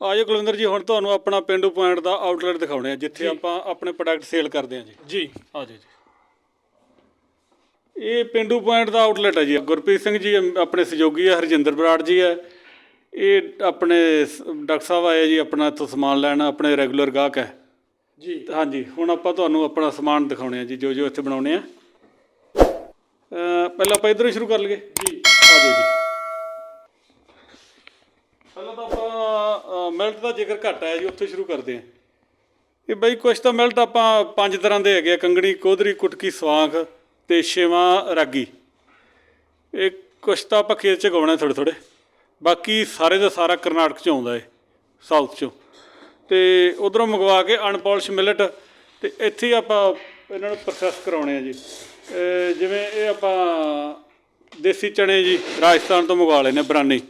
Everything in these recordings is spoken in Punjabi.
ਆਜੋ ਕੁਲਵਿੰਦਰ ਜੀ ਹੁਣ ਤੁਹਾਨੂੰ ਆਪਣਾ ਪਿੰਡੂ ਪੁਆਇੰਟ ਦਾ ਆਊਟਲੈਟ ਦਿਖਾਉਣੇ ਆ ਜਿੱਥੇ ਆਪਾਂ ਆਪਣੇ ਪ੍ਰੋਡਕਟ ਸੇਲ ਕਰਦੇ ਆ ਜੀ। ਜੀ। ਆਜੋ ਜੀ। ਇਹ ਪਿੰਡੂ ਪੁਆਇੰਟ ਦਾ ਆਊਟਲੈਟ ਹੈ ਜੀ। ਗੁਰਪ੍ਰੀਤ ਸਿੰਘ ਜੀ ਆਪਣੇ ਸਹਿਯੋਗੀ ਹੈ ਹਰਜਿੰਦਰ ਬਰਾੜ ਜੀ ਹੈ ਇਹ ਆਪਣੇ ਡਾਕਟਰ ਸਾਹਿਬ ਆਏ ਜੀ ਆਪਣਾ ਇੱਥੋਂ ਸਮਾਨ ਲੈਣ ਆਪਣੇ ਰੈਗੂਲਰ ਗਾਹਕ ਹੈ ਜੀ। ਹਾਂਜੀ ਹੁਣ ਆਪਾਂ ਤੁਹਾਨੂੰ ਆਪਣਾ ਸਮਾਨ ਦਿਖਾਉਣੇ ਆ ਜੀ ਜੋ ਜੋ ਇੱਥੇ ਬਣਾਉਣੇ ਆ। ਪਹਿਲਾਂ ਆਪਾਂ ਇਧਰੋਂ ਸ਼ੁਰੂ ਕਰ ਲਈਏ। ਆ ਜੀ ਪਹਿਲਾਂ ਤਾਂ ਆਪਾਂ ਮਿਲਟ ਦਾ ਜ਼ਿਕਰ ਘੱਟ ਆਇਆ ਜੀ, ਉੱਥੇ ਸ਼ੁਰੂ ਕਰਦੇ ਹਾਂ। ਇਹ ਬਈ ਕੁਛ ਤਾਂ ਮਿਲਟ ਆਪਾਂ ਪੰਜ ਤਰ੍ਹਾਂ ਦੇ ਹੈਗੇ ਆ, ਕੰਗਣੀ, ਕੋਧਰੀ, ਕੁਟਕੀ, ਸਵਾਂਖ ਤੇ ਛੇਵਾਂ ਰਾਗੀ। ਇਹ ਕੁਛ ਤਾਂ ਆਪਾਂ ਖੇਤ ਚ ਗਾਉਣਾ ਥੋੜੇ ਥੋੜੇ ਬਾਕੀ ਸਾਰੇ ਦਾ ਸਾਰਾ ਕਰਨਾਟਕ ਚ ਆਉਂਦਾ ਏ ਸਾਊਥ ਚੋਂ। ਤੇ ਉਧਰੋਂ ਮੰਗਵਾ ਕੇ ਅਨਪੋਲਿਸ਼ ਮਿਲਟ ਤੇ ਇੱਥੇ ਹੀ ਆਪਾਂ ਇਹਨਾਂ ਨੂੰ ਪ੍ਰੋਸੈਸ ਕਰਾਉਣੇ ਆ ਜੀ। ਜਿਵੇਂ ਇਹ ਆਪਾਂ ਦੇਸੀ ਚਣੇ ਜੀ, ਰਾਜਸਥਾਨ ਤੋਂ ਮੰਗਵਾ ਲੈਨੇ ਬਰਾਨੀ।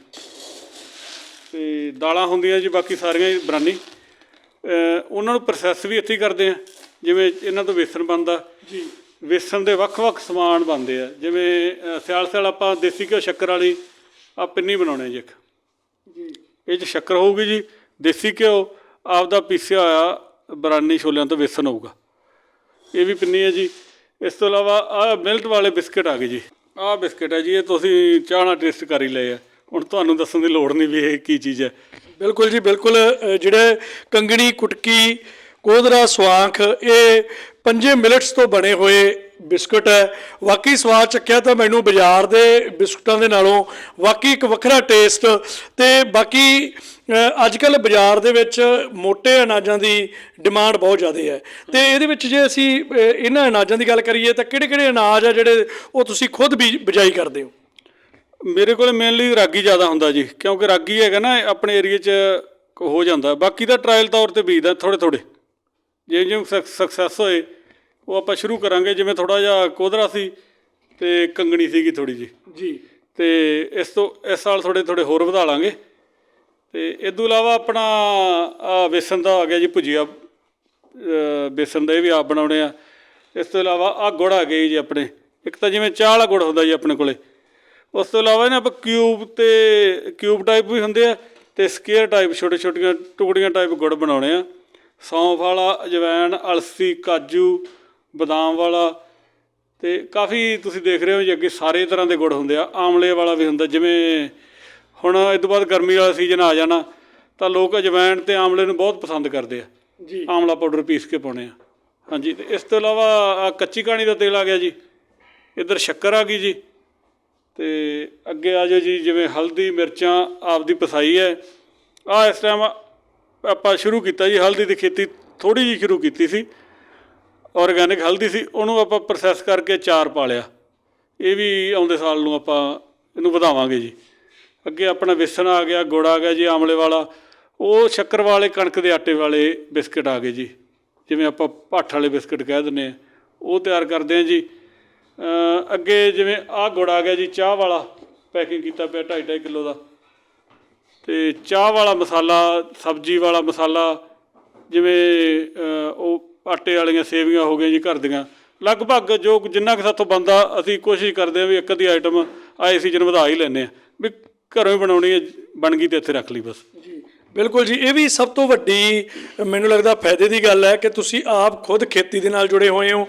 ਤੇ ਦਾਲਾਂ ਹੁੰਦੀਆਂ ਜੀ ਬਾਕੀ ਸਾਰੀਆਂ ਹੀ ਬਰਾਨੀ। ਉਹਨਾਂ ਨੂੰ ਪ੍ਰੋਸੈਸ ਵੀ ਇੱਥੇ ਹੀ ਕਰਦੇ ਆ ਜਿਵੇਂ ਇਹਨਾਂ ਤੋਂ ਵੇਸਣ ਬਣਦਾ। ਜੀ। ਵੇਸਣ ਦੇ ਵੱਖ-ਵੱਖ ਸਮਾਨ ਬਣਦੇ ਆ ਜਿਵੇਂ ਸਿਆਲ ਸਿਆਲ ਆਪਾਂ ਦੇਸੀ ਘਿਓ ਸ਼ੱਕਰ ਵਾਲੀ ਆ ਪਿੰਨੀ ਬਣਾਉਣੇ ਜੀ ਇੱਕ। ਜੀ। ਇਹ 'ਚ ਸ਼ੱਕਰ ਹੋਊਗੀ ਜੀ ਦੇਸੀ ਘਿਓ ਆਪਦਾ ਪੀਸਿਆ ਹੋਇਆ ਬਰਾਨੀ ਛੋਲਿਆਂ ਤੋਂ ਵੇਸਣ ਹੋਊਗਾ। ਇਹ ਵੀ ਪਿੰਨੀ ਹੈ ਜੀ। ਇਸ ਤੋਂ ਇਲਾਵਾ ਆਹ ਮਿਲਟ ਵਾਲੇ ਬਿਸਕਟ ਆ ਗਏ ਜੀ। ਆਹ ਬਿਸਕਟ ਹੈ ਜੀ ਇਹ ਤੁਸੀਂ ਚਾਹ ਨਾਲ ਟੇਸਟ ਕਰ ਹੀ ਲਏ ਆ। ਹੁਣ ਤੁਹਾਨੂੰ ਦੱਸਣ ਦੀ ਲੋੜ ਨਹੀਂ ਵੀ ਇਹ ਕੀ ਚੀਜ਼ ਹੈ। ਬਿਲਕੁਲ ਜੀ, ਬਿਲਕੁਲ ਜਿਹੜੇ ਕੰਗਣੀ, ਕੁਟਕੀ, ਕੋਦਰਾ, ਸਵਾਂਖ, ਇਹ ਪੰਜੇ ਮਿਲਟਸ ਤੋਂ ਬਣੇ ਹੋਏ ਬਿਸਕੁਟ ਹੈ। ਵਾਕਈ ਸਵਾਦ ਚੱਕਿਆ ਤਾਂ ਮੈਨੂੰ ਬਾਜ਼ਾਰ ਦੇ ਬਿਸਕੁਟਾਂ ਦੇ ਨਾਲੋਂ ਵਾਕਈ ਇੱਕ ਵੱਖਰਾ ਟੇਸਟ ਤੇ ਬਾਕੀ ਅੱਜ ਕੱਲ ਬਾਜ਼ਾਰ ਦੇ ਵਿੱਚ ਮੋٹے ਅਨਾਜਾਂ ਦੀ ਡਿਮਾਂਡ ਬਹੁਤ ਜ਼ਿਆਦਾ ਹੈ। ਤੇ ਇਹਦੇ ਵਿੱਚ ਜੇ ਅਸੀਂ ਇਹਨਾਂ ਅਨਾਜਾਂ ਦੀ ਗੱਲ ਕਰੀਏ ਤਾਂ ਕਿਹੜੇ ਕਿਹੜੇ ਅਨਾਜ ਆ ਜਿਹੜੇ ਉਹ ਤੁਸੀਂ ਖੁਦ ਵੀ ਬਿਜਾਈ ਕਰਦੇ ਹੋ? ਮੇਰੇ ਕੋਲ ਮੇਨਲੀ ਰਾਗੀ ਜ਼ਿਆਦਾ ਹੁੰਦਾ ਜੀ ਕਿਉਂਕਿ ਰਾਗੀ ਹੈਗਾ ਨਾ ਆਪਣੇ ਏਰੀਏ 'ਚ ਹੋ ਜਾਂਦਾ। ਬਾਕੀ ਤਾਂ ਟ੍ਰਾਇਲ ਤੌਰ ਤੇ ਬੀਜਦਾ ਥੋੜੇ ਥੋੜੇ ਜਿਵੇਂ ਜਿਵੇਂ ਸਕਸੈਸ ਹੋਏ ਉਹ ਆਪਾਂ ਸ਼ੁਰੂ ਕਰਾਂਗੇ। ਜਿਵੇਂ ਥੋੜਾ ਜਿਹਾ ਕੋਧਰਾ ਸੀ ਤੇ ਕੰਗਣੀ ਸੀਗੀ ਥੋੜੀ ਜੀ ਜੀ। ਤੇ ਇਸ ਤੋਂ ਇਸ ਸਾਲ ਥੋੜੇ ਥੋੜੇ ਹੋਰ ਵਧਾ ਲਾਂਗੇ। ਤੇ ਇਸ ਤੋਂ ਇਲਾਵਾ ਆਪਣਾ ਆ ਵੇਸਣ ਦਾ ਆ ਗਿਆ ਜੀ ਭੁਜੀਆ। ਅ, ਬੇਸਣ ਦਾ ਇਹ ਵੀ ਆਪ ਬਣਾਉਣੇ ਆ। ਇਸ ਤੋਂ ਇਲਾਵਾ ਆ ਗੁੜ ਆ ਗਏ ਜੀ ਆਪਣੇ। ਇੱਕ ਤਾਂ ਜਿਵੇਂ ਚਾਹ ਵਾਲਾ ਗੁੜ ਹੁੰਦਾ ਜੀ ਆਪਣੇ ਕੋਲੇ। ਉਸ ਤੋਂ ਇਲਾਵਾ ਇਹਨਾਂ ਆਪਾਂ ਕਿਊਬ ਤੇ ਕਿਊਬ ਟਾਈਪ ਵੀ ਹੁੰਦੇ ਆ ਤੇ ਸਕੁਅਰ ਟਾਈਪ ਛੋਟੇ ਛੋਟੀਆਂ ਟੁਕੜੀਆਂ ਟਾਈਪ ਗੁੜ ਬਣਾਉਣੇ ਆ। ਸੌਂਫ ਵਾਲਾ ਅਜਵਾਇਣ ਅਲਸੀ ਕਾਜੂ ਬਦਾਮ ਵਾਲਾ ਤੇ ਕਾਫੀ ਤੁਸੀਂ ਦੇਖ ਰਹੇ ਹੋ ਜੀ ਅੱਗੇ ਸਾਰੇ ਤਰ੍ਹਾਂ ਦੇ ਗੁੜ ਹੁੰਦੇ ਆ। ਆਮਲੇ ਵਾਲਾ ਵੀ ਹੁੰਦਾ ਜਿਵੇਂ ਹੁਣ ਇਸ ਤੋਂ ਬਾਅਦ ਗਰਮੀ ਵਾਲਾ ਸੀਜ਼ਨ ਆ ਜਾਣਾ ਤਾਂ ਲੋਕ ਅਜਵਾਇਣ ਤੇ ਆਮਲੇ ਨੂੰ ਬਹੁਤ ਪਸੰਦ ਕਰਦੇ ਆ। ਜੀ। ਆਮਲਾ ਪਾਊਡਰ ਪੀਸ ਕੇ ਪਾਉਣੇ ਆ। ਹਾਂਜੀ ਤੇ ਇਸ ਤੋਂ ਇਲਾਵਾ ਕੱਚੀ ਕਹਾਣੀ ਦਾ ਤੇਲ ਆ ਗਿਆ ਜੀ। ਇੱਧਰ ਸ਼ੱਕਰ ਆ ਗਈ ਜੀ। ਤੇ ਅੱਗੇ ਆ ਜਾਓ ਜੀ, ਜਿਵੇਂ ਹਲਦੀ, ਮਿਰਚਾਂ ਆਪਦੀ ਪਸਾਈ ਹੈ। ਆ ਇਸ ਟਾਈਮ ਆਪਾਂ ਸ਼ੁਰੂ ਕੀਤਾ ਜੀ, ਹਲਦੀ ਦੀ ਖੇਤੀ ਥੋੜੀ ਜਿਹੀ ਸ਼ੁਰੂ ਕੀਤੀ ਸੀ। ਆਰਗੈਨਿਕ ਹਲਦੀ ਸੀ, ਉਹਨੂੰ ਆਪਾਂ ਪ੍ਰੋਸੈਸ ਕਰਕੇ ਚਾਰ ਪਾ ਲਿਆ। ਇਹ ਵੀ ਆਉਂਦੇ ਸਾਲ ਨੂੰ ਆਪਾਂ ਇਹਨੂੰ ਵਧਾਵਾਂਗੇ ਜੀ। ਅੱਗੇ ਆਪਣਾ ਵੇਸਣ ਆ ਗਿਆ, ਗੁੜ ਆ ਗਿਆ ਜੀ, ਆਮਲੇ ਵਾਲਾ। ਉਹ ਸ਼ੱਕਰ ਵਾਲੇ, ਕਣਕ ਦੇ ਆਟੇ ਵਾਲੇ ਬਿਸਕਟ ਆ ਗਏ ਜੀ। ਜਿਵੇਂ ਆਪਾਂ ਭੱਠ ਵਾਲੇ ਬਿਸਕਟ ਕਹਿ ਦਿੰਦੇ ਆ ਉਹ ਤਿਆਰ ਕਰਦੇ ਆ ਜੀ। ਅੱਗੇ ਜਿਵੇਂ ਆਹ ਗੁੜ ਆ ਗਿਆ ਜੀ, ਚਾਹ ਵਾਲਾ ਪੈਕਿੰਗ ਕੀਤਾ ਪਿਆ 2.5 ਕਿਲੋ ਦਾ। ਤੇ ਚਾਹ ਵਾਲਾ ਮਸਾਲਾ, ਸਬਜ਼ੀ ਵਾਲਾ ਮਸਾਲਾ, ਜਿਵੇਂ ਉਹ ਆਟੇ ਵਾਲੀਆਂ ਸੇਵੀਆਂ ਹੋ ਗਈਆਂ ਜੀ ਘਰ ਦੀਆਂ। ਲਗਭਗ ਜੋ ਜਿੰਨਾ ਕੁ ਸਾਥੋਂ ਬੰਦਾ ਅਸੀਂ ਕੋਸ਼ਿਸ਼ ਕਰਦੇ ਹਾਂ ਵੀ ਇੱਕ ਅੱਧੀ ਆਈਟਮ ਆਏ ਸੀਜ਼ਨ ਵਧਾ ਹੀ ਲੈਂਦੇ ਆ ਵੀ ਘਰੋਂ ਹੀ ਬਣਾਉਣੀ ਹੈ, ਬਣ ਗਈ ਤੇ ਇੱਥੇ ਰੱਖ ਲਈ ਬਸ। ਜੀ। ਬਿਲਕੁਲ ਜੀ, ਇਹ ਵੀ ਸਭ ਤੋਂ ਵੱਡੀ, ਮੈਨੂੰ ਲੱਗਦਾ ਫਾਇਦੇ ਦੀ ਗੱਲ ਹੈ ਕਿ ਤੁਸੀਂ ਆਪ ਖੁਦ ਖੇਤੀ ਦੇ ਨਾਲ ਜੁੜੇ ਹੋਏ ਹੋ।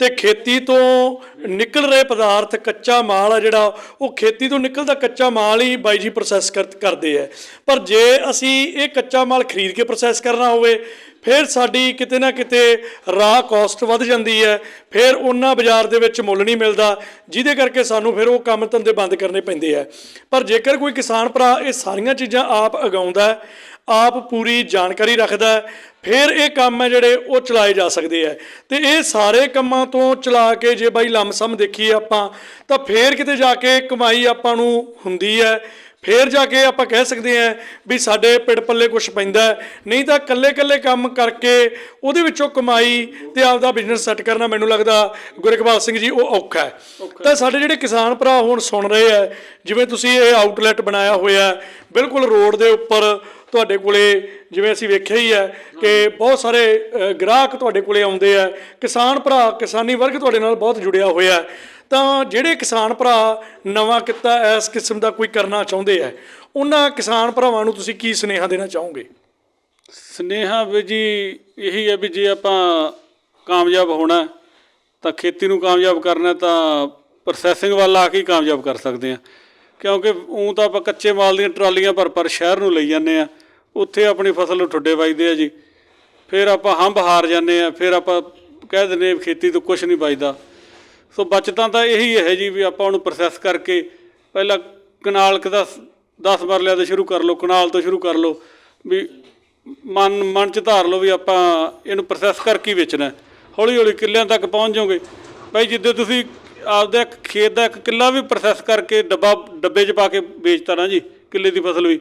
ਤੇ ਖੇਤੀ ਤੋਂ ਨਿਕਲ ਰਹੇ ਪਦਾਰਥ ਕੱਚਾ ਮਾਲ ਆ ਜਿਹੜਾ, ਉਹ ਖੇਤੀ ਤੋਂ ਨਿਕਲਦਾ ਕੱਚਾ ਮਾਲ ਹੀ ਬਾਈ ਜੀ ਪ੍ਰੋਸੈਸ ਕਰਦੇ ਆ। ਪਰ ਜੇ ਅਸੀਂ ਇਹ ਕੱਚਾ ਮਾਲ ਖਰੀਦ ਕੇ ਪ੍ਰੋਸੈਸ ਕਰਨਾ ਹੋਵੇ, ਫਿਰ ਸਾਡੀ ਕਿਤੇ ਨਾ ਕਿਤੇ ਰਾਹ ਕਾਸਟ ਵੱਧ ਜਾਂਦੀ ਹੈ, ਫਿਰ ਉਹਨਾਂ ਬਾਜ਼ਾਰ ਦੇ ਵਿੱਚ ਮੁੱਲ ਨਹੀਂ ਮਿਲਦਾ, ਜਿਹਦੇ ਕਰਕੇ ਸਾਨੂੰ ਫਿਰ ਉਹ ਕੰਮ ਧੰਦੇ ਬੰਦ ਕਰਨੇ ਪੈਂਦੇ ਆ। ਪਰ ਜੇਕਰ ਕੋਈ ਕਿਸਾਨ ਭਰਾ ਇਹ ਸਾਰੀਆਂ ਚੀਜ਼ਾਂ ਆਪ ਉਗਾਉਂਦਾ ਆਪ ਪੂਰੀ ਜਾਣਕਾਰੀ ਰੱਖਦਾ ਹੈ, ਫਿਰ ਇਹ ਕੰਮ ਹੈ ਜਿਹੜੇ ਉਹ ਚਲਾਏ ਜਾ ਸਕਦੇ ਆ ਤੇ ਇਹ ਸਾਰੇ ਕੰਮਾਂ ਤੋਂ ਚਲਾ ਕੇ ਜੇ ਬਾਈ ਲਮਸਮ ਦੇਖੀਏ ਆਪਾਂ ਤਾਂ ਫਿਰ ਕਿਤੇ ਜਾ ਕੇ ਕਮਾਈ ਆਪਾਂ ਨੂੰ ਹੁੰਦੀ ਹੈ। ਫੇਰ ਜਾ ਕੇ ਆਪਾਂ ਕਹਿ ਸਕਦੇ ਹਾਂ ਵੀ ਸਾਡੇ ਪਿੜ ਪੱਲੇ ਕੁਝ ਪੈਂਦਾ। ਨਹੀਂ ਤਾਂ ਕੱਲੇ ਕੱਲੇ ਕੰਮ ਕਰਕੇ ਉਹਦੇ ਵਿੱਚੋਂ ਕਮਾਈ ਤੇ ਆਪਦਾ ਬਿਜ਼ਨਸ ਸੈੱਟ ਕਰਨਾ ਮੈਨੂੰ ਲੱਗਦਾ ਗੁਰਕਬਾਲ ਸਿੰਘ ਜੀ ਉਹ ਔਖਾ ਹੈ। ਤਾਂ ਸਾਡੇ ਜਿਹੜੇ ਕਿਸਾਨ ਭਰਾ ਹੁਣ ਸੁਣ ਰਹੇ ਆ ਜਿਵੇਂ ਤੁਸੀਂ ਇਹ ਆਊਟਲੈਟ ਬਣਾਇਆ ਹੋਇਆ ਬਿਲਕੁਲ ਰੋਡ ਦੇ ਉੱਪਰ ਤੁਹਾਡੇ ਕੋਲੇ ਜਿਵੇਂ ਅਸੀਂ ਵੇਖਿਆ ਹੀ ਹੈ ਕਿ ਬਹੁਤ ਸਾਰੇ ਗ੍ਰਾਹਕ ਤੁਹਾਡੇ ਕੋਲੇ ਆਉਂਦੇ ਆ ਕਿਸਾਨ ਭਰਾ ਕਿਸਾਨੀ ਵਰਗ ਤੁਹਾਡੇ ਨਾਲ ਬਹੁਤ ਜੁੜਿਆ ਹੋਇਆ। ਤਾਂ ਜਿਹੜੇ ਕਿਸਾਨ ਭਰਾ ਨਵਾਂ ਕਿੱਤਾ ਇਸ ਕਿਸਮ ਦਾ ਕੋਈ ਕਰਨਾ ਚਾਹੁੰਦੇ ਆ ਉਹਨਾਂ ਕਿਸਾਨ ਭਰਾਵਾਂ ਨੂੰ ਤੁਸੀਂ ਕੀ ਸੁਨੇਹਾ ਦੇਣਾ ਚਾਹੋਗੇ? ਸਨੇਹਾ ਵੀ ਜੀ ਇਹੀ ਹੈ ਵੀ ਜੇ ਆਪਾਂ ਕਾਮਯਾਬ ਹੋਣਾ ਤਾਂ ਖੇਤੀ ਨੂੰ ਕਾਮਯਾਬ ਕਰਨਾ ਤਾਂ ਪ੍ਰੋਸੈਸਿੰਗ ਵੱਲ ਆ ਕੇ ਕਾਮਯਾਬ ਕਰ ਸਕਦੇ ਆ ਕਿਉਂਕਿ ਉਂ ਤਾਂ ਆਪਾਂ ਕੱਚੇ ਮਾਲ ਦੀਆਂ ਟਰਾਲੀਆਂ ਭਰ ਭਰ ਸ਼ਹਿਰ ਨੂੰ ਲਈ ਜਾਂਦੇ ਆ ਉੱਥੇ ਆਪਣੀ ਫਸਲ ਨੂੰ ਠੁੱਡੇ ਵੱਜਦੇ ਆ ਜੀ। ਫਿਰ ਆਪਾਂ ਹੰਬ ਹਾਰ ਜਾਂਦੇ ਆ, ਫਿਰ ਆਪਾਂ ਕਹਿ ਦਿੰਦੇ ਆ ਖੇਤੀ ਤੋਂ ਕੁਝ ਨਹੀਂ ਬਚਦਾ। ਸੋ ਬਚਤਾਂ ਤਾਂ ਇਹੀ ਹੈ ਜੀ ਵੀ ਆਪਾਂ ਉਹਨੂੰ ਪ੍ਰੋਸੈਸ ਕਰਕੇ ਪਹਿਲਾਂ ਕਨਾਲ ਕਦਾ 10 ਮਰਲਿਆਂ ਤੋਂ ਸ਼ੁਰੂ ਕਰ ਲਓ, ਕਨਾਲ ਤੋਂ ਸ਼ੁਰੂ ਕਰ ਲਓ, ਵੀ ਮਨ ਮਨ ਚ ਧਾਰ ਲਓ ਵੀ ਆਪਾਂ ਇਹਨੂੰ ਪ੍ਰੋਸੈਸ ਕਰਕੇ ਵੇਚਣਾ ਹੌਲੀ ਹੌਲੀ ਕਿੱਲਿਆਂ ਤੱਕ ਪਹੁੰਚ ਜਾਓਗੇ। ਭਾਈ ਜਿੱਦੇ ਤੁਸੀਂ ਆਪਦਾ ਇੱਕ ਖੇਤ ਦਾ ਇੱਕ ਕਿੱਲਾ ਵੀ ਪ੍ਰੋਸੈਸ ਕਰਕੇ ਡੱਬਾ, ਡੱਬੇ 'ਚ ਪਾ ਕੇ ਵੇਚਤਾ ਨਾ ਜੀ, ਕਿੱਲੇ ਦੀ ਫਸਲ ਵੀ।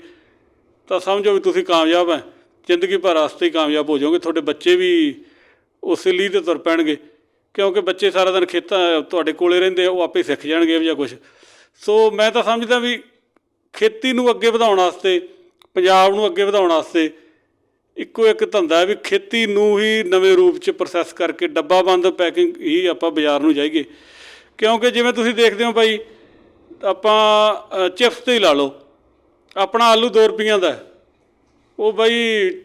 ਤਾਂ ਸਮਝੋ ਵੀ ਤੁਸੀਂ ਕਾਮਯਾਬ ਹੈ। ਜ਼ਿੰਦਗੀ ਭਰ ਵਾਸਤੇ ਹੀ ਕਾਮਯਾਬ ਹੋ ਜਾਓਗੇ। ਤੁਹਾਡੇ ਬੱਚੇ ਵੀ ਉਸੇ ਲਈ ਤੇ ਤੁਰ ਪੈਣਗੇ। ਕਿਉਂਕਿ ਬੱਚੇ ਸਾਰਾ ਦਿਨ ਖੇਤਾਂ, ਤੁਹਾਡੇ ਕੋਲੇ ਰਹਿੰਦੇ ਉਹ ਆਪੇ ਸਿੱਖ ਜਾਣਗੇ ਇਹ ਜਾਂ ਕੁਝ ਸੋ ਮੈਂ ਤਾਂ ਸਮਝਦਾ ਵੀ ਖੇਤੀ ਨੂੰ ਅੱਗੇ ਵਧਾਉਣ ਵਾਸਤੇ, ਪੰਜਾਬ ਨੂੰ ਅੱਗੇ ਵਧਾਉਣ ਵਾਸਤੇ ਇੱਕੋ ਇੱਕ ਧੰਦਾ ਹੈ ਵੀ ਖੇਤੀ ਨੂੰ ਹੀ ਨਵੇਂ ਰੂਪ 'ਚ ਪ੍ਰੋਸੈਸ ਕਰਕੇ ਡੱਬਾ ਬੰਦ ਪੈਕਿੰਗ ਹੀ ਆਪਾਂ ਬਾਜ਼ਾਰ ਨੂੰ ਜਾਈਏ। ਕਿਉਂਕਿ ਜਿਵੇਂ ਤੁਸੀਂ ਦੇਖਦੇ ਹੋ ਭਾਈ ਆਪਾਂ ਚਿਪਸ ਤੇ ਹੀ ਲਾ ਲਓ। ਆਪਣਾ ਆਲੂ 2 ਰੁਪਈਆਂ ਦਾ। ਉਹ ਬਾਈ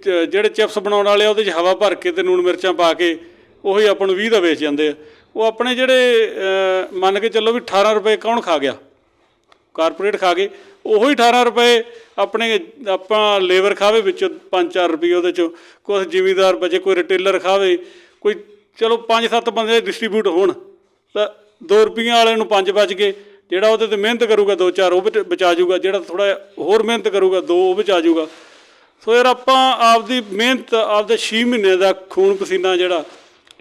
ਚ- ਜਿਹੜੇ ਚਿਪਸ ਬਣਾਉਣ ਵਾਲੇ ਆ, ਉਹਦੇ 'ਚ ਹਵਾ ਭਰ ਕੇ ਤੇ ਨੂਣ ਮਿਰਚਾਂ ਪਾ ਕੇ ਉਹੀ ਆਪਾਂ ਨੂੰ 20 ਦਾ ਵੇਚ ਜਾਂਦੇ ਆ। ਉਹ ਆਪਣੇ ਜਿਹੜੇ ਮੰਨ ਕੇ ਚੱਲੋ ਵੀ 18 ਰੁਪਏ ਕੌਣ ਖਾ ਗਿਆ? ਕਾਰਪੋਰੇਟ ਖਾ ਗਏ। ਉਹੀ 18 ਰੁਪਏ ਆਪਣੇ ਆਪਾਂ ਲੇਬਰ ਖਾਵੇ ਵਿੱਚੋਂ 5-4 ਰੁਪਏ ਉਹਦੇ ਚੋਂ। ਕੁਝ ਜ਼ਿਮੀਦਾਰ ਬਚੇ, ਕੋਈ ਰਿਟੇਲਰ ਖਾਵੇ, ਕੋਈ ਚਲੋ 5-7 ਬੰਦੇ ਡਿਸਟ੍ਰੀਬਿਊਟ ਹੋਣ, ਤਾਂ 2 ਰੁਪਈਆਂ ਵਾਲੇ ਨੂੰ 5 ਬਚ ਗਏ। ਜਿਹੜਾ ਉਹਦੇ ਤੇ ਮਿਹਨਤ ਕਰੂਗਾ 2-4 ਉਹ ਬਚ- ਬਚਾ ਜੂਗਾ ਜਿਹੜਾ ਥੋੜਾ ਹੋਰ ਮਿਹਨਤ ਕਰੂਗਾ ਦੋ, ਉਹ ਬਚਾ ਜੂਗਾ ਸੋ ਯਾਰ ਆਪਾਂ ਆਪਦੀ ਮਿਹਨਤ, ਆਪਦੇ 6 ਮਹੀਨੇ ਦਾ ਖੂਨ ਪਸੀਨਾ ਜਿਹੜਾ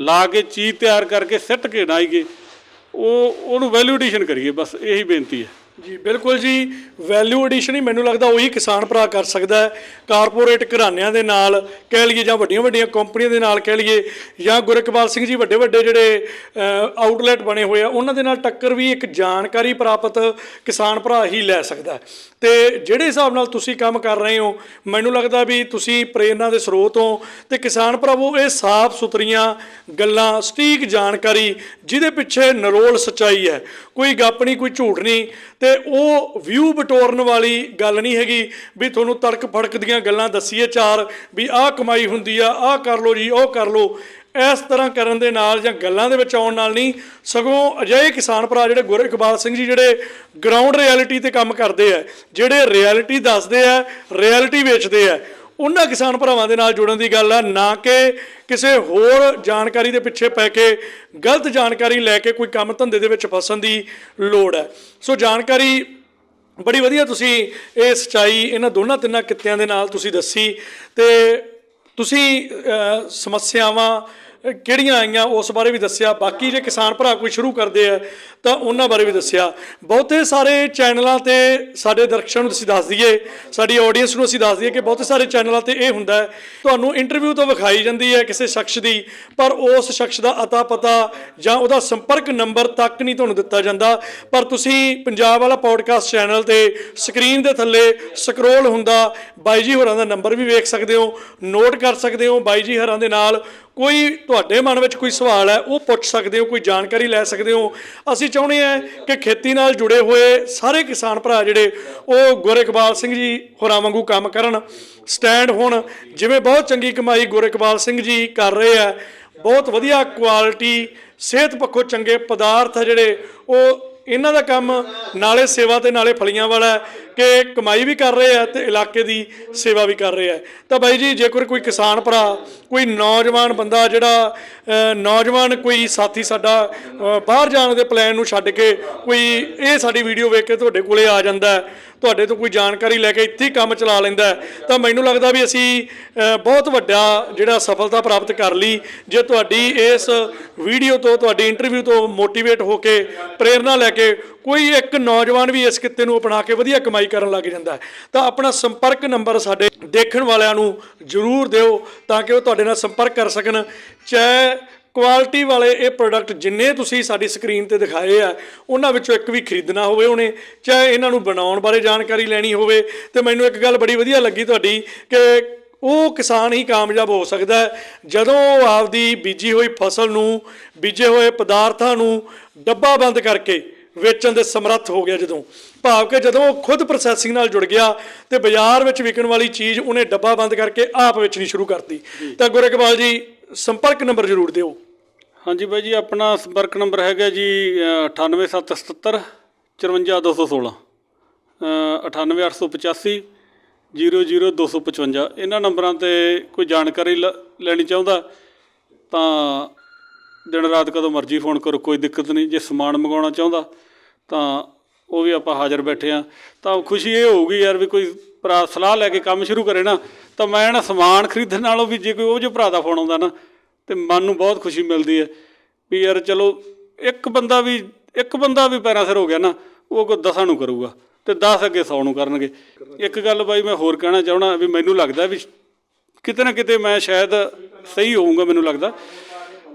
ਲਾ ਕੇ ਚੀਜ਼ ਤਿਆਰ ਕਰਕੇ ਸਿੱਟ ਕੇ ਨਾਈਏ ਉਹ, ਉਹਨੂੰ ਵੈਲਿਊ ਐਡੀਸ਼ਨ ਕਰੀਏ, ਬਸ ਇਹੀ ਬੇਨਤੀ ਹੈ। ਜੀ, ਬਿਲਕੁਲ ਜੀ। ਵੈਲਿਊ ਐਡੀਸ਼ਨ ਹੀ ਮੈਨੂੰ ਲੱਗਦਾ ਉਹੀ ਕਿਸਾਨ ਭਰਾ ਕਰ ਸਕਦਾ ਹੈ। ਕਾਰਪੋਰੇਟ ਘਰਾਣਿਆਂ ਦੇ ਨਾਲ, ਕਹਿ ਲਈਏ ਜਾਂ ਵੱਡੀਆਂ ਵੱਡੀਆਂ ਕੰਪਨੀਆਂ ਦੇ ਨਾਲ ਕਹਿ ਲਈਏ, ਜਾਂ ਗੁਰਕਬਾਲ ਸਿੰਘ ਜੀ ਵੱਡੇ ਵੱਡੇ ਜਿਹੜੇ ਆਊਟਲੈਟ ਬਣੇ ਹੋਏ ਆ, ਉਹਨਾਂ ਦੇ ਨਾਲ ਟੱਕਰ ਵੀ ਇੱਕ ਜਾਣਕਾਰੀ ਪ੍ਰਾਪਤ ਕਿਸਾਨ ਭਰਾ ਹੀ ਲੈ ਸਕਦਾ ਹੈ। ਤੇ ਜਿਹੜੇ ਹਿਸਾਬ ਨਾਲ ਤੁਸੀਂ ਕੰਮ ਕਰ ਰਹੇ ਹੋ, ਮੈਨੂੰ ਲੱਗਦਾ ਵੀ ਤੁਸੀਂ ਪ੍ਰੇਰਨਾ ਦੇ ਸਰੋਤ ਹੋ ਤੇ ਕਿਸਾਨ ਭਰਾਵੋ, ਇਹ ਸਾਫ਼ ਸੁਥਰੀਆਂ ਗੱਲਾਂ, ਸਟੀਕ ਜਾਣਕਾਰੀ, ਜਿਹਦੇ ਪਿੱਛੇ ਨਰੋਲ ਸਚਾਈ ਹੈ। ਕੋਈ ਗੱਪ ਨਹੀਂ, ਕੋਈ ਝੂਠ ਨਹੀਂ। ਤੇ ਉਹ ਵਿਊ ਬਟੋਰਨ ਵਾਲੀ ਗੱਲ ਨਹੀਂ ਹੈਗੀ ਵੀ ਤੁਹਾਨੂੰ ਤੜਕ ਫੜਕ ਦੀਆਂ ਗੱਲਾਂ ਦੱਸੀਏ ਚਾਰ ਵੀ ਆਹ ਕਮਾਈ ਹੁੰਦੀ ਆ, ਆਹ ਕਰ ਲਓ ਜੀ, ਉਹ ਕਰ ਲਓ। ਇਸ ਤਰ੍ਹਾਂ ਕਰਨ ਦੇ ਨਾਲ ਜਾਂ ਗੱਲਾਂ ਦੇ ਵਿੱਚ ਆਉਣ ਨਾਲ ਨਹੀਂ, ਸਗੋਂ ਅਜਿਹੇ ਕਿਸਾਨ ਭਰਾ ਜਿਹੜੇ ਗੁਰ ਇਕਬਾਲ ਸਿੰਘ ਜੀ ਜਿਹੜੇ ਗਰਾਊਂਡ ਰਿਐਲਿਟੀ ਤੇ ਕੰਮ ਕਰਦੇ ਆ, ਜਿਹੜੇ ਰਿਐਲਿਟੀ ਦੱਸਦੇ ਆ ਰਿਐਲਿਟੀ ਵੇਚਦੇ ਆ ਉਹਨਾਂ ਕਿਸਾਨ ਭਰਾਵਾਂ ਦੇ ਨਾਲ ਜੁੜਨ ਦੀ ਗੱਲ ਆ, ਨਾ ਕਿ ਕਿਸੇ ਹੋਰ ਜਾਣਕਾਰੀ ਦੇ ਪਿੱਛੇ ਪੈ ਕੇ ਗਲਤ ਜਾਣਕਾਰੀ ਲੈ ਕੇ ਕੋਈ ਕੰਮ ਧੰਦੇ ਦੇ ਵਿੱਚ ਫਸਣ ਦੀ ਲੋੜ ਹੈ। ਸੋ ਜਾਣਕਾਰੀ ਬੜੀ ਵਧੀਆ ਤੁਸੀਂ ਇਹ ਸਚਾਈ, ਇਹਨਾਂ ਦੋਨਾਂ ਤਿੰਨਾਂ ਕਿੱਤਿਆਂ ਦੇ ਨਾਲ ਤੁਸੀਂ ਦੱਸੀ ਤੇ ਤੁਸੀਂ ਸਮੱਸਿਆਵਾਂ ਕਿਹੜੀਆਂ ਆਈਆਂ, ਉਸ ਬਾਰੇ ਵੀ ਦੱਸਿਆ। ਬਾਕੀ ਜੇ ਕਿਸਾਨ ਭਰਾ ਕੋਈ ਸ਼ੁਰੂ ਕਰਦੇ ਆ, ਤਾਂ ਉਹਨਾਂ ਬਾਰੇ ਵੀ ਦੱਸਿਆ। ਬਹੁਤੇ ਸਾਰੇ ਚੈਨਲਾਂ ਤੇ ਸਾਡੇ ਦਰਸ਼ਕਾਂ ਨੂੰ ਤੁਸੀਂ ਦੱਸ ਦਈਏ, ਸਾਡੀ ਆਡੀਅנס ਨੂੰ ਅਸੀਂ ਦੱਸ ਦਈਏ ਕਿ ਬਹੁਤੇ ਸਾਰੇ ਚੈਨਲਾਂ ਤੇ ਇਹ ਹੁੰਦਾ ਹੈ, ਤੁਹਾਨੂੰ ਇੰਟਰਵਿਊ ਤਾਂ ਵਿਖਾਈ ਜਾਂਦੀ ਹੈ ਕਿਸੇ ਸ਼ਖਸ ਦੀ, ਪਰ ਉਸ ਸ਼ਖਸ ਦਾ ਅਤਾ ਪਤਾ ਜਾਂ ਉਹਦਾ ਸੰਪਰਕ ਨੰਬਰ ਤੱਕ ਨਹੀਂ ਤੁਹਾਨੂੰ ਦਿੱਤਾ ਜਾਂਦਾ। ਪਰ ਤੁਸੀਂ ਪੰਜਾਬ ਵਾਲਾ ਪੋਡਕਾਸਟ ਚੈਨਲ ਤੇ ਸਕਰੀਨ ਦੇ ਥੱਲੇ ਸਕਰੋਲ ਹੁੰਦਾ, ਬਾਈ ਜੀ ਹੋਰਾਂ ਦਾ ਨੰਬਰ ਵੀ ਵੇਖ ਸਕਦੇ ਹੋ ਨੋਟ ਕਰ ਸਕਦੇ ਹੋ, ਬਾਈ ਜੀ ਹੋਰਾਂ ਦੇ ਨਾਲ ਕੋਈ ਤੁਹਾਡੇ ਮਨ ਵਿੱਚ ਕੋਈ ਸਵਾਲ ਹੈ, ਉਹ ਪੁੱਛ ਸਕਦੇ ਹੋ, ਕੋਈ ਜਾਣਕਾਰੀ ਲੈ ਸਕਦੇ ਹੋ। ਅਸੀਂ ਚਾਹੁੰਦੇ ਹਾਂ ਕਿ ਖੇਤੀ ਨਾਲ ਜੁੜੇ ਹੋਏ ਸਾਰੇ ਕਿਸਾਨ ਭਰਾ ਜਿਹੜੇ, ਉਹ ਗੁਰਇਕਬਾਲ ਸਿੰਘ ਜੀ ਹੋਰਾਂ ਵਾਂਗੂ ਕੰਮ ਕਰਨ ਸਟੈਂਡ ਹੋਣ। ਜਿਵੇਂ ਬਹੁਤ ਚੰਗੀ ਕਮਾਈ ਗੁਰਇਕਬਾਲ ਸਿੰਘ ਜੀ ਕਰ ਰਹੇ ਆ ਬਹੁਤ ਵਧੀਆ ਕੁਆਲਿਟੀ ਸਿਹਤ ਪੱਖੋਂ ਚੰਗੇ ਪਦਾਰਥ ਆ ਜਿਹੜੇ, ਉਹ ਇਹਨਾਂ ਦਾ ਕੰਮ ਨਾਲੇ ਸੇਵਾ ਤੇ ਨਾਲੇ ਫਲੀਆਂ ਵਾਲਾ ਕਿ ਕਮਾਈ ਵੀ ਕਰ ਰਹੇ ਆ ਤੇ ਇਲਾਕੇ ਦੀ ਸੇਵਾ ਵੀ ਕਰ ਰਹੇ ਆ। ਤਾਂ ਬਾਈ ਜੀ, ਜੇਕਰ ਕੋਈ ਕਿਸਾਨ ਭਰਾ, ਕੋਈ ਨੌਜਵਾਨ ਬੰਦਾ ਜਿਹੜਾ ਨੌਜਵਾਨ ਕੋਈ ਸਾਥੀ ਸਾਡਾ ਬਾਹਰ ਜਾਣ ਦੇ ਪਲਾਨ ਨੂੰ ਛੱਡ ਕੇ ਕੋਈ ਇਹ ਸਾਡੀ ਵੀਡੀਓ ਵੇਖ ਕੇ ਤੁਹਾਡੇ ਕੋਲੇ ਆ ਜਾਂਦਾ ਤੁਹਾਡੇ ਤੋਂ ਕੋਈ ਜਾਣਕਾਰੀ ਲੈ ਕੇ ਇੱਥੇ ਹੀ ਕੰਮ ਚਲਾ ਲੈਂਦਾ ਤਾਂ ਮੈਨੂੰ ਲੱਗਦਾ ਵੀ ਅਸੀਂ ਬਹੁਤ ਵੱਡਾ ਜਿਹੜਾ ਸਫਲਤਾ ਪ੍ਰਾਪਤ ਕਰ ਲਈ, ਜੇ ਤੁਹਾਡੀ ਇਸ ਵੀਡੀਓ ਤੋਂ, ਤੁਹਾਡੀ ਇੰਟਰਵਿਊ ਤੋਂ ਮੋਟੀਵੇਟ ਹੋ ਕੇ, ਪ੍ਰੇਰਣਾ ਲੈ ਕੇ ਕੋਈ ਇੱਕ ਨੌਜਵਾਨ ਵੀ ਇਸ ਕਿੱਤੇ ਨੂੰ ਅਪਣਾ ਕੇ ਵਧੀਆ ਕਮਾਈ ਕਰਨ ਲੱਗ ਜਾਂਦਾ ਤਾਂ ਆਪਣਾ ਸੰਪਰਕ ਨੰਬਰ ਸਾਡੇ ਦੇਖਣ ਵਾਲਿਆਂ ਨੂੰ ਜ਼ਰੂਰ ਦਿਓ, ਤਾਂ ਕਿ ਉਹ ਤੁਹਾਡੇ ਨਾਲ ਸੰਪਰਕ ਕਰ ਸਕਣ, ਚਾਹੇ ਕੁਆਲਿਟੀ ਵਾਲੇ ਇਹ ਪ੍ਰੋਡਕਟ ਜਿੰਨੇ ਤੁਸੀਂ ਸਾਡੀ ਸਕਰੀਨ ਤੇ ਦਿਖਾਏ ਆ ਉਹਨਾਂ ਵਿੱਚੋਂ ਇੱਕ ਵੀ ਖਰੀਦਣਾ ਹੋਵੇ ਉਹਨੇ ਚਾਹੇ ਇਹਨਾਂ ਨੂੰ ਬਣਾਉਣ ਬਾਰੇ ਜਾਣਕਾਰੀ ਲੈਣੀ ਹੋਵੇ। ਤੇ ਮੈਨੂੰ ਇੱਕ ਗੱਲ ਬੜੀ ਵਧੀਆ ਲੱਗੀ ਤੁਹਾਡੀ ਕਿ ਉਹ ਕਿਸਾਨ ਹੀ ਕਾਮਯਾਬ ਹੋ ਸਕਦਾ ਹੈ। ਜਦੋਂ ਉਹ ਆਪਦੀ ਬੀਜੀ ਹੋਈ ਫਸਲ ਨੂੰ ਬੀਜੇ ਹੋਏ ਪਦਾਰਥਾਂ ਨੂੰ ਡੱਬਾ ਬੰਦ ਕਰਕੇ ਵੇਚਣ ਦੇ ਸਮਰੱਥ ਹੋ ਗਿਆ ਜਦੋਂ। ਭਾਵ ਕਿ ਜਦੋਂ ਉਹ ਖੁਦ ਪ੍ਰੋਸੈਸਿੰਗ ਨਾਲ ਜੁੜ ਗਿਆ ਤੇ ਬਾਜ਼ਾਰ ਵਿੱਚ ਵਿਕਣ ਵਾਲੀ ਚੀਜ਼ ਉਹਨੇ ਡੱਬਾ ਬੰਦ ਕਰਕੇ ਆਪ ਵੇਚਣੀ ਸ਼ੁਰੂ ਕਰਤੀ। ਤਾਂ ਗੁਰੇਕਬਾਲ ਜੀ ਸੰਪਰਕ ਨੰਬਰ ਜ਼ਰੂਰ ਦਿਓ। ਹਾਂਜੀ ਬਾਈ ਜੀ ਆਪਣਾ ਸੰਪਰਕ ਨੰਬਰ ਹੈਗਾ ਜੀ ਅ, 98777 54216 98885 00255 ਇਹਨਾਂ ਨੰਬਰਾਂ ਤੇ ਕੋਈ ਜਾਣਕਾਰੀ ਲ- ਲੈਣੀ ਚਾਹੁੰਦਾ ਤਾਂ ਦਿਨ ਰਾਤ ਕਦੋਂ ਮਰਜ਼ੀ ਫੋਨ ਕਰੋ ਕੋਈ ਦਿੱਕਤ ਨਹੀਂ। ਜੇ ਸਮਾਨ ਮੰਗਾਉਣਾ ਚਾਹੁੰਦਾ ਤਾਂ ਉਹ ਵੀ ਆਪਾਂ ਹਾਜ਼ਰ ਬੈਠੇ ਆ। ਤਾਂ ਖੁਸ਼ੀ ਇਹ ਹੋਊਗੀ ਯਾਰ ਵੀ ਕੋਈ ਭਰਾ ਸਲਾਹ ਲੈ ਕੇ ਕੰਮ ਸ਼ੁਰੂ ਕਰੇ ਨਾ, ਤਾਂ ਮੈਂ ਨਾ ਸਮਾਨ ਖਰੀਦਣ ਨਾਲੋਂ ਵੀ ਜੇ ਕੋਈ ਉਹ ਜੋ ਭਰਾ ਦਾ ਫੋਨ ਆਉਂਦਾ ਨਾ, ਤੇ ਮਨ ਨੂੰ ਬਹੁਤ ਖੁਸ਼ੀ ਮਿਲਦੀ ਹੈ ਵੀ ਯਾਰ ਚਲੋ ਇੱਕ ਬੰਦਾ ਵੀ, ਇੱਕ ਬੰਦਾ ਵੀ ਪੈਰਾਂ ਸਿਰ ਹੋ ਗਿਆ ਨਾ, ਉਹ ਕੋ ਦਸਾਂ ਨੂੰ ਕਰੂਗਾ ਤੇ 10 ਅੱਗੇ 100 ਨੂੰ ਕਰਨਗੇ। ਇੱਕ ਗੱਲ ਬਾਈ ਮੈਂ ਹੋਰ ਕਹਿਣਾ ਚਾਹਣਾ ਵੀ ਮੈਨੂੰ ਲੱਗਦਾ ਵੀ ਕਿਤੇ ਨਾ ਕਿਤੇ ਮੈਂ ਸ਼ਾਇਦ ਸਹੀ ਹੋਊਂਗਾ ਮੈਨੂੰ ਲੱਗਦਾ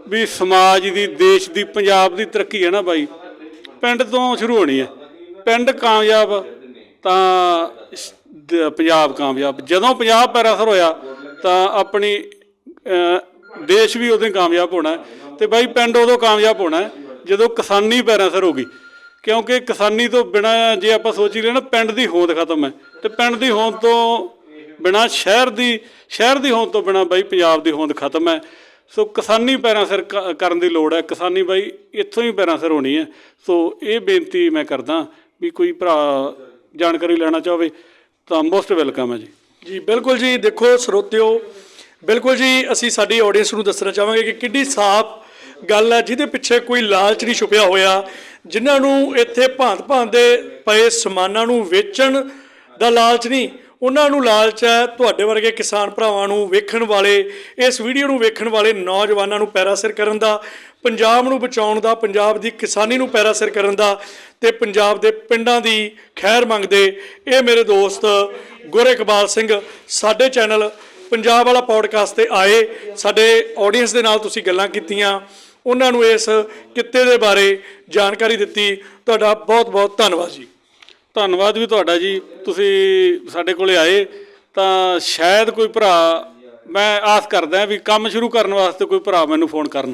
ਵੀ ਸਮਾਜ ਦੀ, ਦੇਸ਼ ਦੀ, ਪੰਜਾਬ ਦੀ ਤਰੱਕੀ ਹੈ ਨਾ ਬਾਈ। ਪਿੰਡ ਤੋਂ ਸ਼ੁਰੂ ਹੋਣੀ ਹੈ। ਪਿੰਡ ਕਾਮਯਾਬ, ਤਾਂ ਪੰਜਾਬ ਕਾਮਯਾਬ। ਜਦੋਂ ਪੰਜਾਬ ਪੈਰਾਸਰ ਹੋਇਆ, ਤਾਂ ਆਪਣੀ ਦੇਸ਼ ਵੀ ਉਦੋਂ ਕਾਮਯਾਬ ਹੋਣਾ ਹੈ। ਤੇ ਬਾਈ ਪਿੰਡ ਉਦੋਂ ਕਾਮਯਾਬ ਹੋਣਾ ਜਦੋਂ ਕਿਸਾਨੀ ਪੈਰਾਸਰ ਹੋ ਗਈ। ਕਿਉਂਕਿ ਕਿਸਾਨੀ ਤੋਂ ਬਿਨਾ ਜੇ ਆਪਾਂ ਸੋਚੀ ਹੀ ਨਾ, ਪਿੰਡ ਦੀ ਹੋਂਦ ਖਤਮ ਹੈ। ਤੇ ਪਿੰਡ ਦੀ ਹੋਂਦ ਤੋਂ ਬਿਨਾ ਸ਼ਹਿਰ ਦੀ ਸ਼ਹਿਰ ਦੀ ਹੋਂਦ ਤੋਂ ਬਿਨਾ ਬਾਈ ਪੰਜਾਬ ਦੀ ਹੋਂਦ ਖਤਮ ਹੈ। ਸੋ ਕਿਸਾਨੀ ਪੈਰਾਂ ਸਿਰ ਕ- ਕਰਨ ਦੀ ਲੋੜ ਹੈ। ਕਿਸਾਨੀ ਬਾਈ ਇੱਥੋਂ ਹੀ ਪੈਰਾਂ ਸਿਰ ਹੋਣੀ ਹੈ। ਸੋ ਇਹ ਬੇਨਤੀ ਮੈਂ ਕਰਦਾ ਵੀ ਕੋਈ ਭਰਾ ਜਾਣਕਾਰੀ ਲੈਣਾ ਚਾਹਵੇ। ਤਾਂ ਮੋਸਟ ਵੈਲਕਮ ਹੈ ਜੀ। ਜੀ, ਬਿਲਕੁਲ ਜੀ, ਦੇਖੋ ਸਰੋਤਿਓ, ਬਿਲਕੁਲ ਜੀ, ਅਸੀਂ ਸਾਡੀ ਆਡੀਅנס ਨੂੰ ਦੱਸਣਾ ਚਾਹਾਂਗੇ ਕਿ ਕਿੱਡੀ ਸਾਫ਼ ਗੱਲ ਹੈ, ਜਿਹਦੇ ਪਿੱਛੇ ਕੋਈ ਲਾਲਚ ਨਹੀਂ ਛੁਪਿਆ ਹੋਇਆ, ਜਿਨ੍ਹਾਂ ਨੂੰ ਇੱਥੇ ਭਾਂਤ-ਭਾਂਤ ਦੇ ਪਏ ਸਮਾਨਾਂ ਨੂੰ ਵੇਚਣ ਦਾ ਲਾਲਚ ਨਹੀਂ। ਉਹਨਾਂ ਨੂੰ ਲਾਲਚ ਹੈ ਤੁਹਾਡੇ ਵਰਗੇ ਕਿਸਾਨ ਭਰਾਵਾਂ ਨੂੰ ਵੇਖਣ ਵਾਲੇ, ਇਸ ਵੀਡੀਓ ਨੂੰ ਵੇਖਣ ਵਾਲੇ ਨੌਜਵਾਨਾਂ ਨੂੰ ਪੈਰਾਸਿਰ ਕਰਨ ਦਾ, ਪੰਜਾਬ ਨੂੰ ਬਚਾਉਣ ਦਾ, ਪੰਜਾਬ ਦੀ ਕਿਸਾਨੀ ਨੂੰ ਪੈਰਾਸਿਰ ਕਰਨ ਦਾ ਤੇ ਪੰਜਾਬ ਦੇ ਪਿੰਡਾਂ ਦੀ ਖੈਰ ਮੰਗਦੇ, ਇਹ ਮੇਰੇ ਦੋਸਤ ਗੁਰ ਇਕਬਾਲ ਸਿੰਘ ਸਾਡੇ ਚੈਨਲ ਪੰਜਾਬ ਵਾਲਾ ਪੌਡਕਾਸਟ ਤੇ ਆਏ, ਸਾਡੇ ਆਡੀਅנס ਦੇ ਨਾਲ ਤੁਸੀਂ ਗੱਲਾਂ ਕੀਤੀਆਂ, ਉਹਨਾਂ ਨੂੰ ਇਸ ਕਿੱਤੇ ਦੇ ਬਾਰੇ ਜਾਣਕਾਰੀ ਦਿੱਤੀ, ਤੁਹਾਡਾ ਬਹੁਤ ਬਹੁਤ ਧੰਨਵਾਦ ਜੀ। ਧੰਨਵਾਦ ਵੀ ਤੁਹਾਡਾ ਜੀ। ਤੁਸੀਂ ਸਾਡੇ ਕੋਲੇ ਆਏ ਤਾਂ ਸ਼ਾਇਦ ਕੋਈ ਭਰਾ, ਮੈਂ ਆਸ ਕਰਦਾ ਵੀ ਕੰਮ ਸ਼ੁਰੂ ਕਰਨ ਵਾਸਤੇ ਕੋਈ ਭਰਾ ਮੈਨੂੰ ਫੋਨ ਕਰਨ।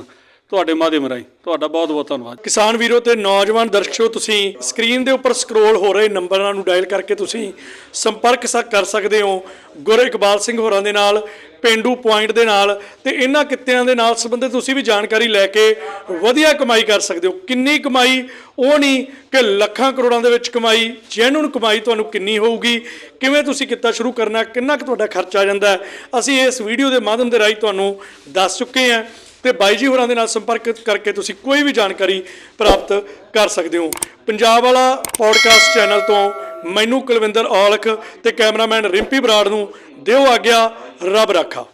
ਤੁਹਾਡੇ ਮਾਧਿਅਮ ਰਾਹੀਂ। ਤੁਹਾਡਾ ਬਹੁਤ ਬਹੁਤ ਧੰਨਵਾਦ। ਕਿਸਾਨ ਵੀਰੋ ਤੇ ਨੌਜਵਾਨ ਦਰਸ਼ਕੋ, ਤੁਸੀਂ ਸਕਰੀਨ ਦੇ ਉੱਪਰ ਸਕਰੋਲ ਹੋ ਰਹੇ ਨੰਬਰਾਂ ਨੂੰ ਡਾਇਲ ਕਰਕੇ ਤੁਸੀਂ ਸੰਪਰਕ ਸ- ਕਰ ਸਕਦੇ ਹੋ। ਗੁਰ ਇਕਬਾਲ ਸਿੰਘ ਹੋਰਾਂ ਦੇ ਨਾਲ ਪਿੰਡੂ ਪੁਆਇੰਟ ਦੇ ਨਾਲ ਤੇ ਇਹਨਾਂ ਕਿੱਤਿਆਂ ਦੇ ਨਾਲ ਸੰਬੰਧਿਤ ਤੁਸੀਂ ਵੀ ਜਾਣਕਾਰੀ ਲੈ ਕੇ ਵਧੀਆ ਕਮਾਈ ਕਰ ਸਕਦੇ ਹੋ। ਕਿੰਨੀ ਕਮਾਈ? ਉਹ ਨਹੀਂ ਕਿ ਲੱਖਾਂ ਕਰੋੜਾਂ ਦੇ ਵਿੱਚ ਕਮਾਈ ਜੈਨੂਨ ਕਮਾਈ ਤੁਹਾਨੂੰ ਕਿੰਨੀ ਹੋਊਗੀ? ਕਿਵੇਂ ਤੁਸੀਂ ਕਿੱਤਾ ਸ਼ੁਰੂ ਕਰਨਾ? ਕਿੰਨਾ ਕੁ ਤੁਹਾਡਾ ਖਰਚਾ ਆ ਜਾਂਦਾ? ਅਸੀਂ ਇਸ ਵੀਡੀਓ ਦੇ ਮਾਧਿਅਮ ਦੇ ਰਾਹੀਂ ਤੁਹਾਨੂੰ ਦੱਸ ਚੁੱਕੇ ਹਾਂ ਤੇ ਬਾਈ ਜੀ ਹੋਰਾਂ ਦੇ ਨਾਲ ਸੰਪਰਕ ਕਰਕੇ ਤੁਸੀਂ ਕੋਈ ਵੀ ਜਾਣਕਾਰੀ ਪ੍ਰਾਪਤ ਕਰ ਸਕਦੇ ਹੋ। ਪੰਜਾਬ ਵਾਲਾ ਪੋਡਕਾਸਟ ਚੈਨਲ ਤੋਂ ਮੈਨੂੰ ਕੁਲਵਿੰਦਰ ਔਲਖ ਤੇ ਕੈਮਰਾਮੈਨ ਰਿੰਪੀ ਬਰਾੜ ਨੂੰ ਦਿਓ ਆਗਿਆ ਰੱਬ ਰਾਖਾ।